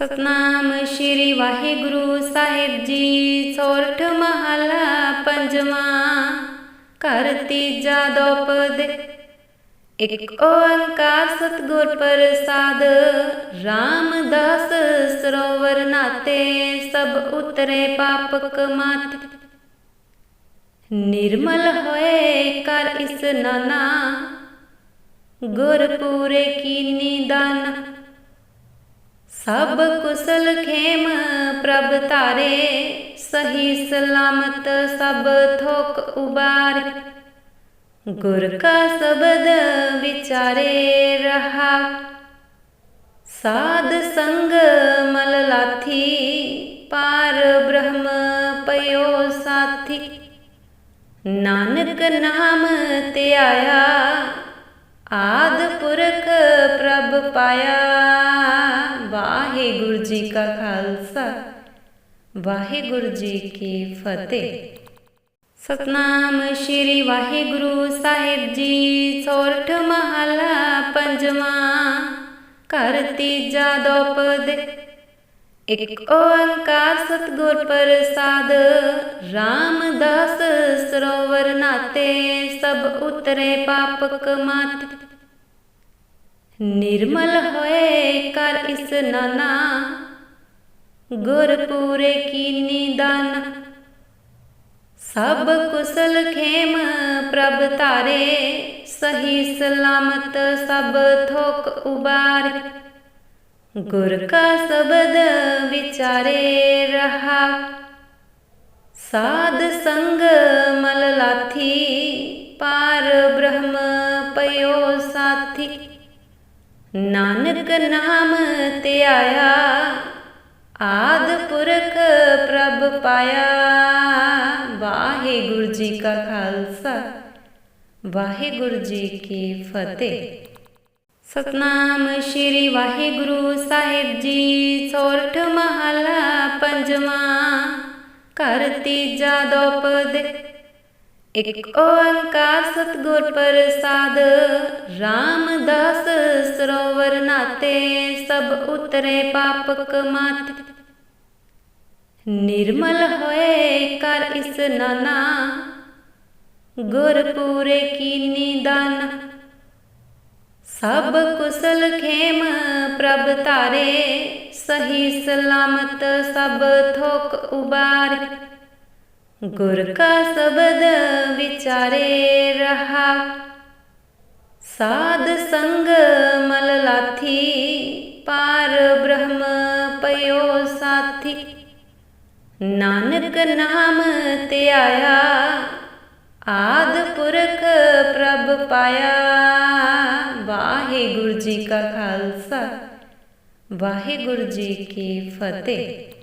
ਸਤਨਾਮ ਸ਼੍ਰੀ ਵਾਹਿਗੁਰੂ ਸਾਹਿਬ ਜੀ, ਸੋਰਠ ਮਹਲਾ ਪੰਜਵਾਂ, ਘਰ ਤੀਜਾ ਦੋਪਦ ਇਕ ਓੰਕਾਰ ਸਤਿਗੁਰ ਪ੍ਰਸਾਦ, ਰਾਮਦਾਸ ਸਰੋਵਰ ਨਾਤੇ, ਸਭ ਉਤਰੇ ਪਾਪ ਕਮਾਤ ਨਿਰਮਲ ਹੋਏ ਕਰ ਇਸ ਨਾਨਾ ਗੁਰ ਪੂਰੇ ਕੀਨੀ ਦਾਨ ਸਭ ਕੁਸਲ ਖੇਮ ਪ੍ਰਭ ਧਾਰੇ, ਸਹੀ ਸਲਾਮਤ ਸਭ ਥੋਕ ਉਬਾਰ। ਗੁਰ ਕਾ ਸ਼ਬਦ ਵਿਚਾਰੇ ਰਹਾ। ਸਾਧ ਸੰਗ ਮਲ ਲਾਥੀ, ਪਾਰ ਬ੍ਰਹਮ ਪਇਓ ਸਾਥੀ। ਨਾਨਕ ਨਾਮ ਤੇ ਆਇਆ, ਆਦ ਪੁਰਖ ਪ੍ਰਭ ਪਾਇਆ। ਵਾਹਿਗੁਰੂ ਜੀ ਕਾ ਖਾਲਸਾ। ਵਾਹਿਗੁਰੂ ਜੀ ਕੀ ਫਤਿਹ। ਸਤਨਾਮ ਸ਼੍ਰੀ ਵਾਹਿਗੁਰੂ ਸਾਹਿਬ ਜੀ, ਸੋਰਠ ਮਹਲਾ ਪੰਜਵਾਂ। ਘਰ ਤੀਜਾ ਦੋਪਦ ਇਕ ਓੰਕਾਰ ਸਤਿਗੁਰ ਪ੍ਰਸਾਦ। ਰਾਮਦਾਸ ਸਰੋਵਰ ਨਾਤੇ ਸਭ ਉਤਰੇ ਪਾਪ ਕਮਾਤ ਨਿਰਮਲ ਹੋਏ ਕਰ ਇਸ ਨਾਨਾ। ਗੁਰ ਪੂਰੇ ਕੀਨੀ ਦਾਨ ਸਭ ਕੁਸਲ ਖੇਮ ਪ੍ਰਭ ਧਾਰੇ। ਸਹੀ ਸਲਾਮਤ ਸਭ ਥੋਕ ਉਬਾਰ। ਗੁਰ ਕਾ ਸ਼ਬਦ ਵਿਚਾਰੇ ਰਹਾ। ਸਾਧ ਸੰਗ ਮਲ ਲਾਥੀ। ਪਾਰ ਬ੍ਰਹਮ ਪਇਓ ਸਾਥੀ। ਨਾਨਕ ਨਾਮ ਤੇ ਆਦ ਪੁਰਖ ਪ੍ਰਭ ਪਾਇਆ। ਵਾਹਿਗੁਰੂ ਜੀ ਕਾ ਖਾਲਸਾ, ਵਾਹਿਗੁਰੂ ਜੀ ਕੀ ਫਤਿਹ। ਸਤਨਾਮ ਸ਼੍ਰੀ ਵਾਹਿਗੁਰੂ ਸਾਹਿਬ ਜੀ, ਸੋਰਠ ਮਹਲਾ ਪੰਜਵਾਂ। ਘਰ ਤੀਜਾ ਦੋਪਦ ਇਕ ਓੰਕਾਰ ਸਤਿਗੁਰ ਪ੍ਰਸਾਦ, ਰਾਮਦਾਸ ਸਰੋਵਰ ਨਾਤੇ, ਸਭ ਉਤਰੇ ਪਾਪ ਕਮਾਤ ਨਿਰਮਲ ਹੋਏ ਕਰ ਇਸ ਨਾਨਾ ਗੁਰ ਪੂਰੇ ਕੀਨੀ ਦਾਨ ਸਭ ਕੁਸਲ ਖੇਮ ਪ੍ਰਭ ਤਾਰੇ ਸਹੀ ਸਲਾਮਤ ਸਭ ਥੋਕ ਉਬਾਰ। ਗੁਰ ਕਾ ਸ਼ਬਦ ਵਿਚਾਰੇ ਰਹਾ। ਸਾਧ ਸੰਗ ਮਲ ਲਾਥੀ, ਪਾਰ ਬ੍ਰਹਮ ਪਇਓ ਸਾਥੀ। ਨਾਨਕ ਨਾਮ ਤੇ ਆਇਆ, ਆਦ ਪੁਰਖ ਪ੍ਰਭ ਪਾਇਆ। ਵਾਹਿਗੁਰੂ ਜੀ ਕਾ ਖਾਲਸਾ, ਵਾਹਿਗੁਰੂ ਜੀ ਕੀ ਫਤਿਹ।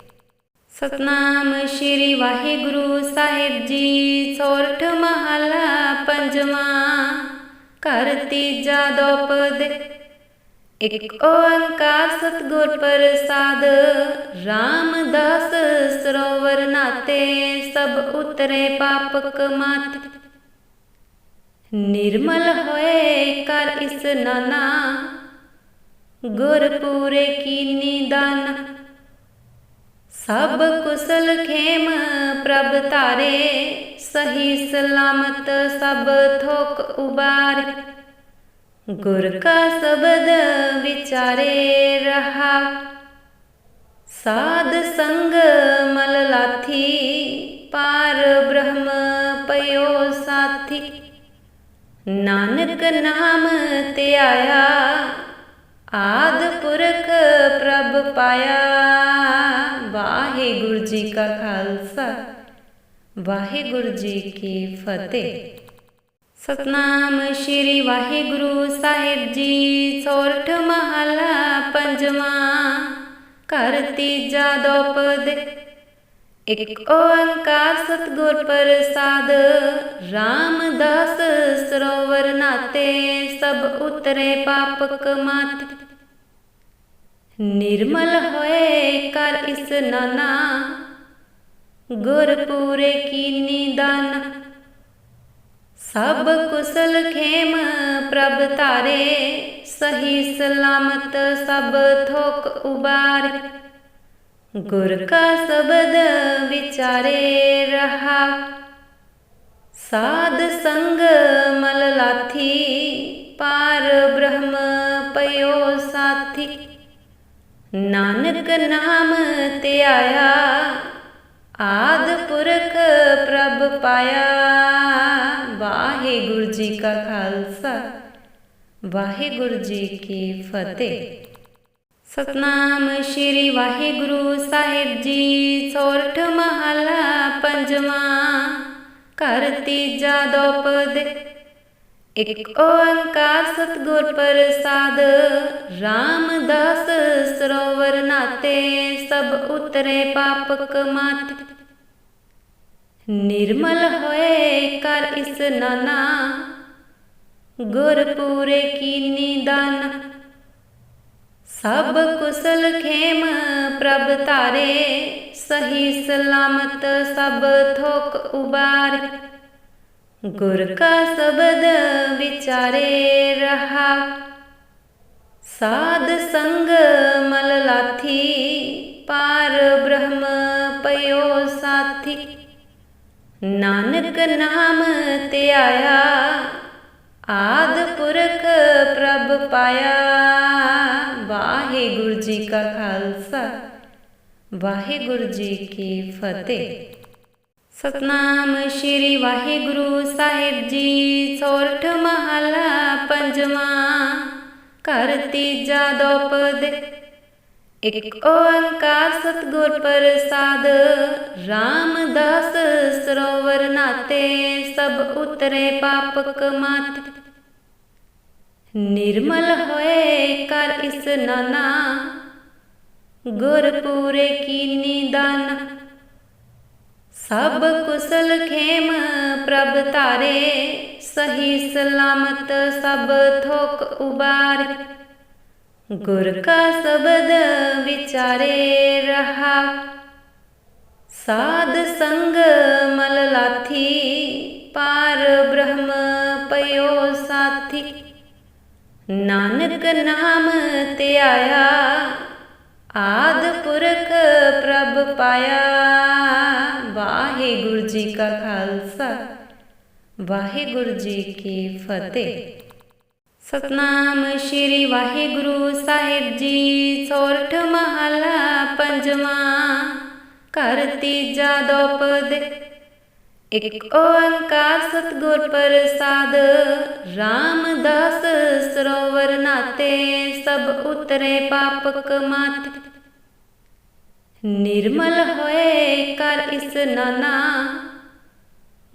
ਸਤਨਾਮ ਸ਼੍ਰੀ ਵਾਹਿਗੁਰੂ ਸਾਹਿਬ ਜੀ, ਸੋਰਠ ਮਹਲਾ ਪੰਜਵਾਂ, ਘਰ ਤੀਜਾ ਦੋਪਦ। ਇਕ ਓੰਕਾਰ ਸਤਿਗੁਰ ਪ੍ਰਸਾਦ, ਰਾਮਦਾਸ ਸਰੋਵਰ ਨਾਤੇ, ਸਭ ਉਤਰੇ ਪਾਪ ਕਮਾਤ ਨਿਰਮਲ ਹੋਏ ਕਰ ਇਸ ਨਾਨਾ ਗੁਰ ਕੀ ਕੀਨੀ ਦਾਨ ਸਭ ਕੁਸਲ ਖੇਮ ਪ੍ਰਭ ਧਾਰੇ, ਸਹੀ ਸਲਾਮਤ ਸਭ ਥੋਕ ਉਬਾਰ। ਗੁਰ ਕਾ ਸ਼ਬਦ ਵਿਚਾਰੇ ਰਹਾ, ਸਾਧ ਸੰਗ ਮਲ ਲਾਥੀ, ਪਾਰ ਬ੍ਰਹਮ ਪਇਓ ਸਾਥੀ। ਨਾਨਕ ਨਾਮ ਤੇ ਆਇਆ, ਆਦ ਪੁਰਖ ਪ੍ਰਭ ਪਾਇਆ। ਵਾਹਿਗੁਰੂ ਜੀ ਕਾ ਖਾਲਸਾ। ਵਾਹਿਗੁਰੂ ਜੀ ਕੀ ਫਤਿਹ। ਸਤਨਾਮ ਸ਼੍ਰੀ ਵਾਹਿਗੁਰੂ ਸਾਹਿਬ ਜੀ, ਸੋਰਠ ਮਹਲਾ ਪੰਜਵਾਂ, ਘਰ ਤੀਜਾ ਦੋਪਦ। ਇਕ ਓੰਕਾਰ ਸਤਿਗੁਰ ਪ੍ਰਸਾਦ, ਰਾਮਦਾਸ ਸਰੋਵਰ ਨਾਤੇ, ਸਭ ਉਤਰੇ ਪਾਪ ਕਮਾਤ ਨਿਰਮਲ ਹੋਏ ਕਰ ਇਸ ਨਾਨਾ। ਗੁਰ ਪੂਰੇ ਕੀਨੀ ਦਾਨ ਸਭ ਕੁਸਲ ਖੇਮ ਪ੍ਰਭ ਧਾਰੇ। ਸਹੀ ਸਲਾਮਤ ਸਭ ਥੋਕ ਉਬਾਰ। ਗੁਰ ਕਾ ਸ਼ਬਦ ਵਿਚਾਰੇ ਰਹਾ। ਸਾਧ ਸੰਗ ਮਲ ਲਾਥੀ। ਨਾਨਕ ਨਾਮ ਤੇ ਆਦ ਪੁਰਖ ਪ੍ਰਭ ਪਾਇਆ। ਵਾਹਿਗੁਰੂ ਜੀ ਕਾ ਖਾਲਸਾ, ਵਾਹਿਗੁਰੂ ਜੀ ਕੀ ਫਤਿਹ। ਸਤਨਾਮ ਸ਼੍ਰੀ ਵਾਹਿਗੁਰੂ ਸਾਹਿਬ ਜੀ, ਸੋਰਠ ਮਹਲਾ ਪੰਜਵਾਂ। ਘਰ ਤੀਜਾ ਦੋਪਦ ਇਕ ਓੰਕਾਰ ਸਤਿਗੁਰ ਪ੍ਰਸਾਦ। ਰਾਮਦਾਸ ਸਰੋਵਰ ਨਾਤੇ ਸਭ ਉਤਰੇ ਪਾਪ ਕਮਾਤ ਨਿਰਮਲ ਹੋਏ ਕਰ ਇਸ ਨਾਨਾ। ਗੁਰ ਪੂਰੇ ਕੀਨੀ ਦਾਨ ਸਭ ਕੁਸਲ ਖੇਮ ਪ੍ਰਭ ਧਾਰੇ। ਸਹੀ ਸਲਾਮਤ ਸਭ ਥੋਕ ਉਬਾਰ। ਗੁਰ ਕਾ ਸ਼ਬਦ ਵਿਚਾਰੇ ਰਹਾ। ਸਾਧ ਸੰਗ ਮਲ ਲਾਥੀ, ਪਾਰ ਬ੍ਰਹਮ ਪਇਓ ਸਾਥੀ। ਨਾਨਕ ਨਾਮ ਤੇ ਆਇਆ, ਆਦ ਪੁਰਖ ਪ੍ਰਭ ਪਾਇਆ। ਵਾਹਿਗੁਰੂ ਜੀ ਕਾ ਖਾਲਸਾ, ਵਾਹਿਗੁਰੂ ਜੀ ਕੀ ਫਤਿਹ। ਸਤਨਾਮ ਸ਼੍ਰੀ ਵਾਹਿਗੁਰੂ ਸਾਹਿਬ ਜੀ, ਸੋਰਠ ਮਹਲਾ ਪੰਜਵਾਂ, ਘਰ ਤੀਜਾ ਦੋਪਦ ਇਕ ਓੰਕਾਰ ਸਤਿਗੁਰ ਪ੍ਰਸਾਦ, ਰਾਮਦਾਸ ਸਰੋਵਰ ਨਾਤੇ, ਸਭ ਉਤਰੇ ਪਾਪ ਕਮਾਤ ਨਿਰਮਲ ਹੋਏ ਕਰ ਇਸ ਨਾਨਾ ਗੁਰ ਪੂਰੇ ਕੀਨੀ ਦਾਨ ਸਭ ਕੁਸਲ ਖੇਮ ਪ੍ਰਭ ਧਾਰੇ, ਸਹੀ ਸਲਾਮਤ ਸਭ ਥੋਕ ਉਬਾਰ। ਗੁਰ ਕਾ ਸ਼ਬਦ ਵਿਚਾਰੇ ਰਹਾ। ਸਾਧ ਸੰਗ ਮਲ ਲਾਥੀ, ਪਾਰ ਬ੍ਰਹਮ ਪਇਓ ਸਾਥੀ। ਨਾਨਕ ਨਾਮ ਤੇ ਆਇਆ, ਆਦ ਪੁਰਖ ਪ੍ਰਭ ਪਾਇਆ। ਵਾਹਿਗੁਰੂ ਜੀ ਕਾ ਖਾਲਸਾ। ਵਾਹਿਗੁਰੂ ਜੀ ਕੀ ਫਤਿਹ। ਸਤਨਾਮ ਸ਼੍ਰੀ ਵਾਹਿਗੁਰੂ ਸਾਹਿਬ ਜੀ, ਸੋਰਠ ਮਹਲਾ ਪੰਜਵਾਂ। ਘਰ ਤੀਜਾ ਦੋਪਦ। ਇਕ ਓੰਕਾਰ ਸਤਿਗੁਰ ਪ੍ਰਸਾਦ। ਰਾਮਦਾਸ ਸਰੋਵਰ ਨਾਤੇ ਸਭ ਉਤਰੇ ਪਾਪ ਕਮਾਤ ਨਿਰਮਲ ਹੋਏ ਕਰ ਇਸ ਨਾਨਾ।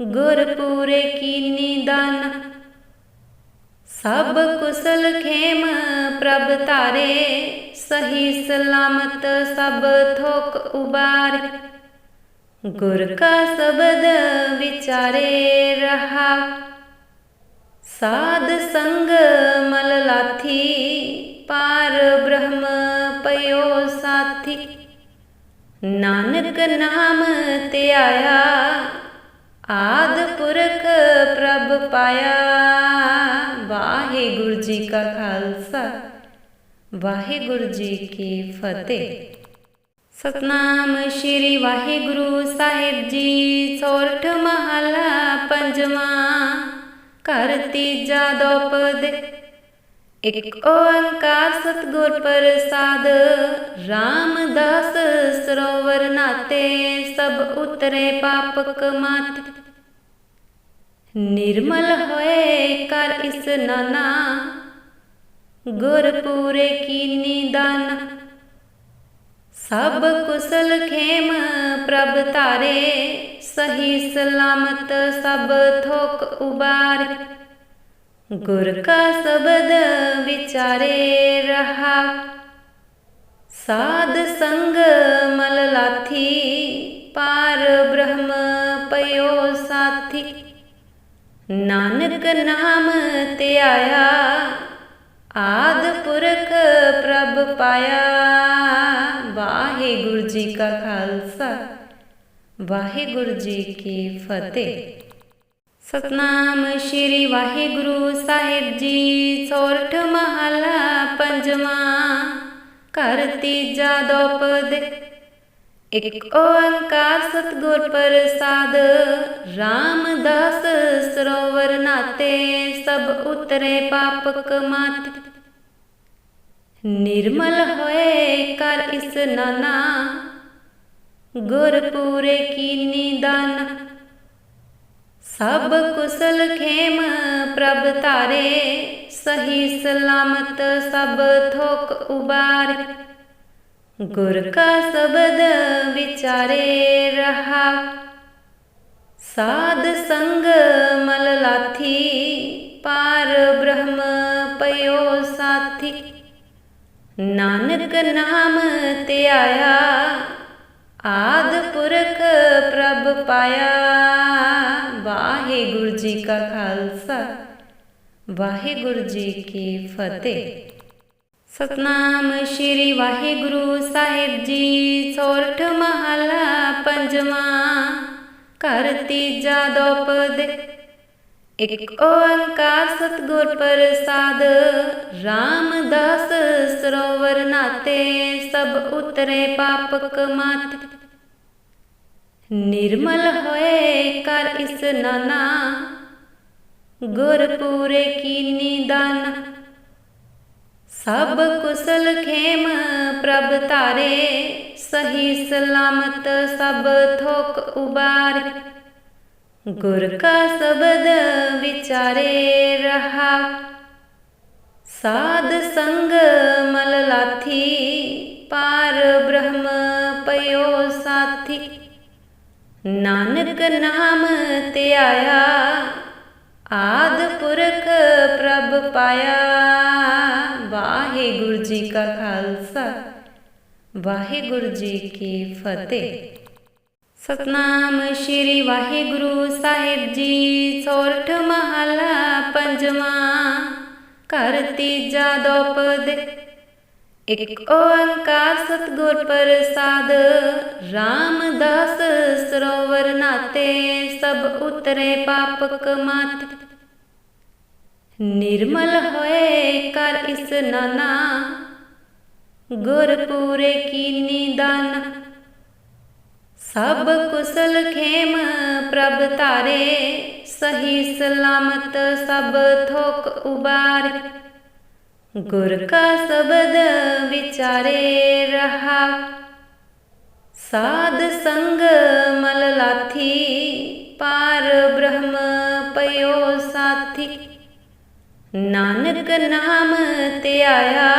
ਗੁਰ ਪੂਰੇ ਕੀਨੀ ਦਾਨ ਸਭ ਕੁਸਲ ਖੇਮ ਪ੍ਰਭ ਤਾਰੇ ਸਹੀ ਸਲਾਮਤ ਸਭ ਥੋਕ ਉਬਾਰ। ਗੁਰ ਕਾ ਸ਼ਬਦ ਵਿਚਾਰੇ ਰਹਾ। ਸਾਧ ਸੰਗ ਮਲ ਲਾਥੀ। ਪਾਰ ਬ੍ਰਹਮ ਪਇਓ ਸਾਥੀ। ਨਾਨਕ ਨਾਮ ਤੇ ਆਦ ਪੁਰਖ ਪ੍ਰਭ ਪਾਇਆ। ਵਾਹਿਗੁਰੂ ਜੀ ਕਾ ਖਾਲਸਾ, ਵਾਹਿਗੁਰੂ ਜੀ ਕੀ ਫਤਿਹ। ਸਤਨਾਮ ਸ਼੍ਰੀ ਵਾਹਿਗੁਰੂ ਸਾਹਿਬ ਜੀ, ਸੋਰਠ ਮਹਲਾ ਪੰਜਵਾਂ। ਘਰ ਤੀਜਾ ਦੋਪਦ ਇਕ ਓੰਕਾਰ ਸਤਿਗੁਰ ਪ੍ਰਸਾਦ, ਰਾਮਦਾਸ ਸਰੋਵਰ ਨਾਤੇ, ਸਭ ਉਤਰੇ ਪਾਪਕ ਕਮਾਤ ਨਿਰਮਲ ਹੋਏ ਕਰ ਇਸ ਨਾਨਾ ਗੁਰ ਪੂਰੇ ਕੀਨੀ ਦਾਨ ਸਭ ਕੁਸਲ ਖੇਮ ਪ੍ਰਭ ਤਾਰੇ ਸਹੀ ਸਲਾਮਤ ਸਭ ਥੋਕ ਉਬਾਰ। ਗੁਰ ਕਾ ਸ਼ਬਦ ਵਿਚਾਰੇ ਰਹਾ। ਸਾਧ ਸੰਗ ਮਲ ਲਾਥੀ, ਪਾਰ ਬ੍ਰਹਮ ਪਇਓ ਸਾਥੀ। ਨਾਨਕ ਨਾਮ ਤੇ ਆਇਆ, ਆਦ ਪੁਰਖ ਪ੍ਰਭ ਪਾਇਆ। ਵਾਹਿਗੁਰੂ ਜੀ ਕਾ ਖਾਲਸਾ, ਵਾਹਿਗੁਰੂ ਜੀ ਕੀ ਫਤਿਹ। ਸਤਨਾਮ ਸ਼੍ਰੀ ਵਾਹਿਗੁਰੂ ਸਾਹਿਬ ਜੀ, ਸੋਰਠ ਮਹਲਾ ਪੰਜਵਾਂ, ਘਰ ਤੀਜਾ ਦੋਪਦ। ਇਕ ਓੰਕਾਰ ਸਤਿਗੁਰ ਪ੍ਰਸਾਦ, ਰਾਮਦਾਸ ਸਰੋਵਰ ਨਾਤੇ, ਸਭ ਉਤਰੇ ਪਾਪ ਕਮਾਤ ਨਿਰਮਲ ਹੋਏ ਕਰ ਇਸ ਨਾਨਾ ਗੁਰ ਪੂਰੇ ਕੀਨੀ ਦਾਨ ਸਭ ਕੁਸਲ ਖੇਮ ਪ੍ਰਭ ਧਾਰੇ, ਸਹੀ ਸਲਾਮਤ ਸਭ ਥੋਕ ਉਬਾਰ। ਗੁਰ ਕਾ ਸ਼ਬਦ ਵਿਚਾਰੇ ਰਹਾ। ਸਾਧ ਸੰਗ ਮਲ ਲਾਥੀ, ਪਾਰ ਬ੍ਰਹਮ ਪਇਓ ਸਾਥੀ। ਨਾਨਕ ਨਾਮ ਤੇ ਆਇਆ ਆਦ ਪੁਰਖ ਪ੍ਰਭ ਪਾਇਆ। ਵਾਹਿਗੁਰੂ ਜੀ ਕਾ ਖਾਲਸਾ, ਵਾਹਿਗੁਰੂ ਜੀ ਕੀ ਫਤਿਹ। ਸਤਨਾਮ ਸ਼੍ਰੀ ਵਾਹਿਗੁਰੂ ਸਾਹਿਬ ਜੀ, ਸੋਰਠ ਮਹਲਾ ਪੰਜਵਾਂ, ਘਰ ਤੀਜਾ ਦੋਪਦ ਇਕ ਓੰਕਾਰ ਸਤਿਗੁਰ ਪ੍ਰਸਾਦ, ਰਾਮਦਾਸ ਸਰੋਵਰ ਨਾਤੇ, ਸਭ ਉਤਰੇ ਪਾਪ ਕਮਾਤ ਨਿਰਮਲ ਹੋਏ ਕਰ ਇਸ ਨਾਨਾ। ਗੁਰ ਪੂਰੇ ਕੀਨੀ ਦਾਨ ਸਭ ਕੁਸਲ ਖੇਮ ਪ੍ਰਭ ਧਾਰੇ। ਸਹੀ ਸਲਾਮਤ ਸਭ ਥੋਕ ਉਬਾਰ। ਗੁਰ ਕਾ ਸ਼ਬਦ ਵਿਚਾਰੇ ਰਹਾ। ਸਾਧ ਸੰਗ ਮਲ ਲਾਥੀ। ਪਾਰ ਬ੍ਰਹਮ ਪਇਓ ਸਾਥੀ। ਨਾਨਕ ਨਾਮ ਤੇ ਆਦ ਪੁਰਖ ਪ੍ਰਭ ਪਾਇਆ। ਵਾਹਿਗੁਰੂ ਜੀ ਕਾ ਖਾਲਸਾ, ਵਾਹਿਗੁਰੂ ਜੀ ਕੀ ਫਤਿਹ। ਸਤਨਾਮ ਸ਼੍ਰੀ ਵਾਹਿਗੁਰੂ ਸਾਹਿਬ ਜੀ, ਸੋਰਠ ਮਹਲਾ ਪੰਜਵਾਂ। ਘਰ ਤੀਜਾ ਦੋਪਦ ਇਕ ਓੰਕਾਰ ਸਤਿਗੁਰ ਪ੍ਰਸਾਦ, ਰਾਮਦਾਸ ਸਰੋਵਰ ਨਾਤੇ, ਸਭ ਉਤਰੇ ਪਾਪ ਕਮਾਤ ਨਿਰਮਲ ਹੋਏ ਕਰ ਇਸ ਨਾਨਾ ਗੁਰ ਪੂਰੇ ਕੀਨੀ ਦਾਨ ਸਭ ਕੁਸਲ ਖੇਮ ਪ੍ਰਭ ਤਾਰੇ ਸਹੀ ਸਲਾਮਤ ਸਭ ਥੋਕ ਉਬਾਰੇ। ਗੁਰ ਕਾ ਸ਼ਬਦ ਵਿਚਾਰੇ ਰਹਾ। ਸਾਧ ਸੰਗ ਮਲ ਲਾਥੀ, ਪਾਰ ਬ੍ਰਹਮ ਪਇਓ ਸਾਥੀ। ਨਾਨਕ ਨਾਮ ਤੇ ਆਇਆ,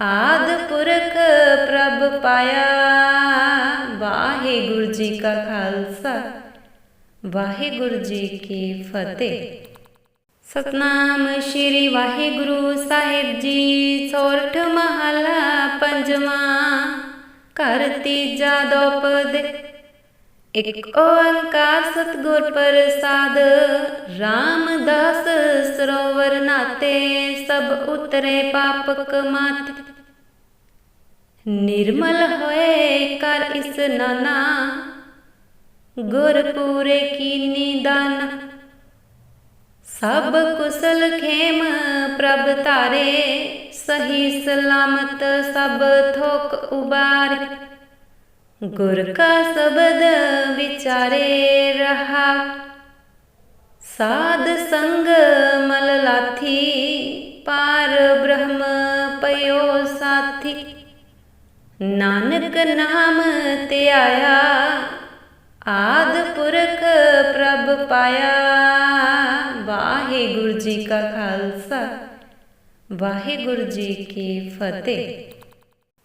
ਆਦ ਪੁਰਖ ਪ੍ਰਭ ਪਾਇਆ। ਵਾਹਿਗੁਰੂ ਜੀ ਕਾ ਖਾਲਸਾ, ਵਾਹਿਗੁਰੂ ਜੀ ਕੀ ਫਤਿਹ। ਸਤਨਾਮ ਸ਼੍ਰੀ ਵਾਹਿਗੁਰੂ ਸਾਹਿਬ ਜੀ। ਸੋਰਠ ਮਹਲਾ ਪੰਜਵਾਂ, ਘਰ ਤੀਜਾ ਦੋਪਦ। ਇਕ ਓੰਕਾਰ ਸਤਿਗੁਰ ਪ੍ਰਸਾਦ, ਰਾਮਦਾਸ ਸਰੋਵਰ ਨਾਤੇ, ਸਭ ਉਤਰੇ ਪਾਪ ਕਮਾਤ ਨਿਰਮਲ ਹੋਏ ਕਰ ਇਸ ਨਾਨਾ ਗੁਰ ਪੂਰੇ ਕੀਨੀ ਦਾਨ ਸਭ ਕੁਸਲ ਖੇਮ ਪ੍ਰਭ ਤਾਰੇ ਸਹੀ ਸਲਾਮਤ ਸਭ ਥੋਕ ਉਬਾਰ। ਗੁਰ ਕਾ ਸ਼ਬਦ ਵਿਚਾਰੇ ਰਹਾ। ਸਾਧ ਸੰਗ ਮਲ ਲਾਥੀ, ਪਾਰ ਬ੍ਰਹਮ ਪਇਓ ਸਾਥੀ। ਨਾਨਕ ਨਾਮ ਤੇ ਆਇਆ ਆਦ ਪੁਰਖ ਪ੍ਰਭ ਪਾਇਆ। ਜੀ ਕਾ ਖਾਲਸਾ। ਵਾਹਿਗੁਰੂ ਜੀ ਕੀ ਫਤਿਹ।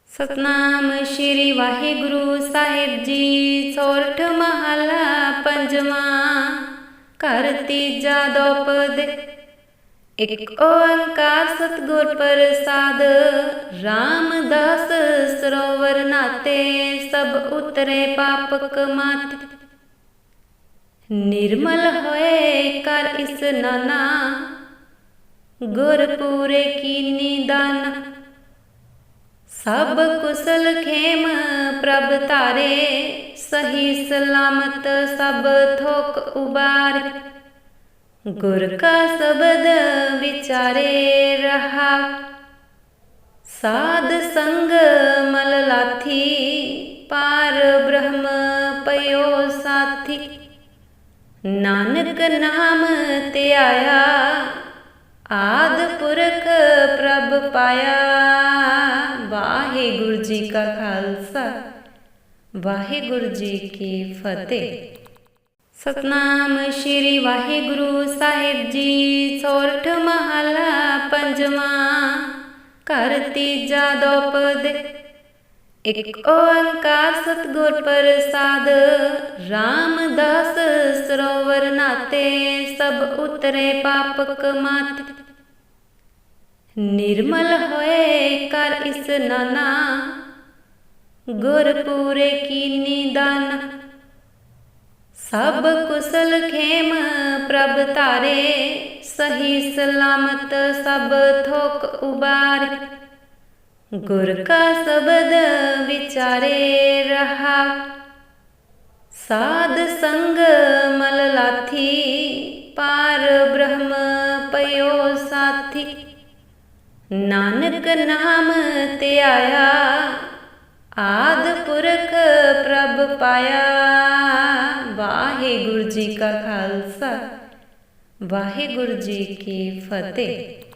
ਸਤਨਾਮ ਸ਼੍ਰੀ ਵਾਹਿਗੁਰੂ ਸਾਹਿਬ ਜੀ, ਸੋਰਠ ਮਹਲਾ ਪੰਜਵਾਂ। ਘਰ ਤੀਜਾ ਦੋਪਦ। ਇਕ ਓੰਕਾਰ ਸਤਿਗੁਰ ਪ੍ਰਸਾਦ। ਰਾਮਦਾਸ ਸਰੋਵਰ ਨਾਤੇ, ਸਭ ਉਤਰੇ ਪਾਪ ਕਮਾਤ ਨਿਰਮਲ ਹੋਏ ਕਰ ਇਸ ਨਾਨਾ। ਗੁਰ ਪੂਰੇ ਕੀਨੀ ਦਾਨ ਸਭ ਕੁਸਲ ਖੇਮ ਪ੍ਰਭ ਧਾਰੇ। ਸਹੀ ਸਲਾਮਤ ਸਭ ਥੋਕ ਉਬਾਰ। ਗੁਰ ਕਾ ਸ਼ਬਦ ਵਿਚਾਰੇ ਰਹਾ। ਸਾਧ ਸੰਗ ਮਲ ਲਾਥੀ। ਪਾਰ ਬ੍ਰਹਮ ਨਾਨਕ ਨਾਮ ਤੇ ਆਦ ਪੁਰਖ ਪ੍ਰਭ ਪਾਇਆ। ਵਾਹਿਗੁਰੂ ਜੀ ਕਾ ਖਾਲਸਾ, ਵਾਹਿਗੁਰੂ ਜੀ ਕੀ ਫਤਿਹ। ਸਤਨਾਮ ਸ਼੍ਰੀ ਵਾਹਿਗੁਰੂ ਸਾਹਿਬ ਜੀ, ਸੋਰਠ ਮਹਲਾ ਪੰਜਵਾਂ। ਘਰ ਤੀਜਾ ਦੋਪਦ ਇਕ ਓੰਕਾਰ ਸਤਿਗੁਰ ਪ੍ਰਸਾਦ, ਰਾਮਦਾਸ ਸਰੋਵਰ ਨਾਤੇ, ਸਭ ਉਤਰੇ ਪਾਪ ਕਮਾਤ ਨਿਰਮਲ ਹੋਏ ਕਰ ਇਸ ਨਾਨਾ, ਗੁਰ ਪੂਰੇ ਕੀਨੀ ਦਾਨ ਸਭ ਕੁਸਲ ਖੇਮ ਪ੍ਰਭ ਧਾਰੇ, ਸਹੀ ਸਲਾਮਤ ਸਭ ਥੋਕ ਉਬਾਰੇ। ਗੁਰ ਕਾ ਸ਼ਬਦ ਵਿਚਾਰੇ ਰਹਾ। ਸਾਧ ਸੰਗ ਮਲ ਲਾਥੀ, ਪਾਰ ਬ੍ਰਹਮ ਪਇਓ ਸਾਥੀ। ਨਾਨਕ ਨਾਮ ਤੇ ਆਇਆ, ਆਦ ਪੁਰਖ ਪ੍ਰਭ ਪਾਇਆ। ਵਾਹਿਗੁਰੂ ਜੀ ਕਾ ਖਾਲਸਾ, ਵਾਹਿਗੁਰੂ ਜੀ ਕੀ ਫਤਿਹ।